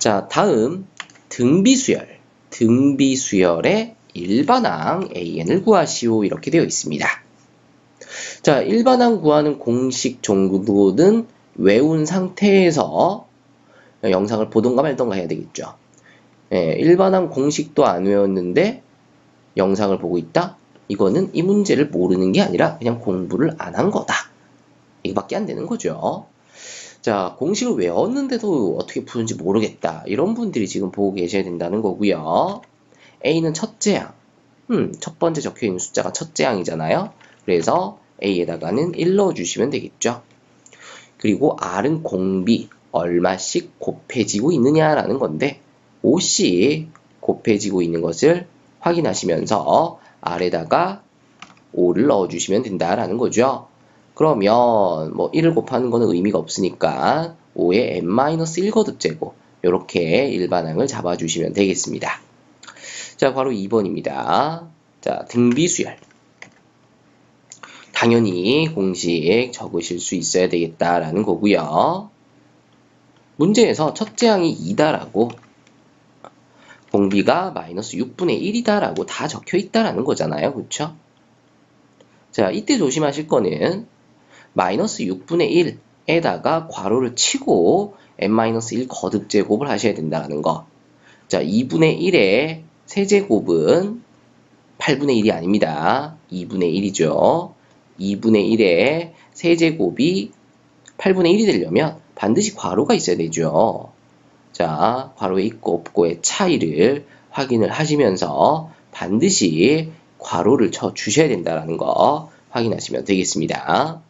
자, 다음 등비수열. 등비수열의 일반항 AN을 구하시오. 이렇게 되어 있습니다. 자, 일반항 구하는 공식 정도는 외운 상태에서 영상을 보던가 말던가 해야 되겠죠. 예, 일반항 공식도 안 외웠는데 영상을 보고 있다? 이거는 이 문제를 모르는 게 아니라 그냥 공부를 안 한 거다. 이거밖에 안 되는 거죠. 자, 공식을 외웠는데도 어떻게 푸는지 모르겠다. 이런 분들이 지금 보고 계셔야 된다는 거고요. A는 첫째 항. 음, 첫 번째 적혀 있는 숫자가 첫째 항이잖아요. 그래서 A에다가는 1 넣어주시면 되겠죠. 그리고 R은 공비, 얼마씩 곱해지고 있느냐라는 건데, 5씩 곱해지고 있는 것을 확인하시면서 R에다가 5를 넣어주시면 된다라는 거죠. 그러면 뭐 1을 곱하는 거는 의미가 없으니까 5의 n-1 거듭 제곱 이렇게 일반항을 잡아주시면 되겠습니다. 자, 바로 2번입니다. 자, 등비수열. 당연히 공식 적으실 수 있어야 되겠다라는 거고요. 문제에서 첫째 항이 2다라고 공비가 마이너스 6분의 1이다라고 다 적혀 있다라는 거잖아요. 그쵸? 자, 이때 조심하실 거는 마이너스 6분의 1에다가 괄호를 치고 n-1 거듭 제곱을 하셔야 된다는 거. 자, 2분의 1의 세제곱은 8분의 1이 아닙니다. 2분의 1이죠. 2분의 1의 세제곱이 8분의 1이 되려면 반드시 괄호가 있어야 되죠. 자, 괄호에 있고 없고의 차이를 확인을 하시면서 반드시 괄호를 쳐 주셔야 된다는 거 확인하시면 되겠습니다.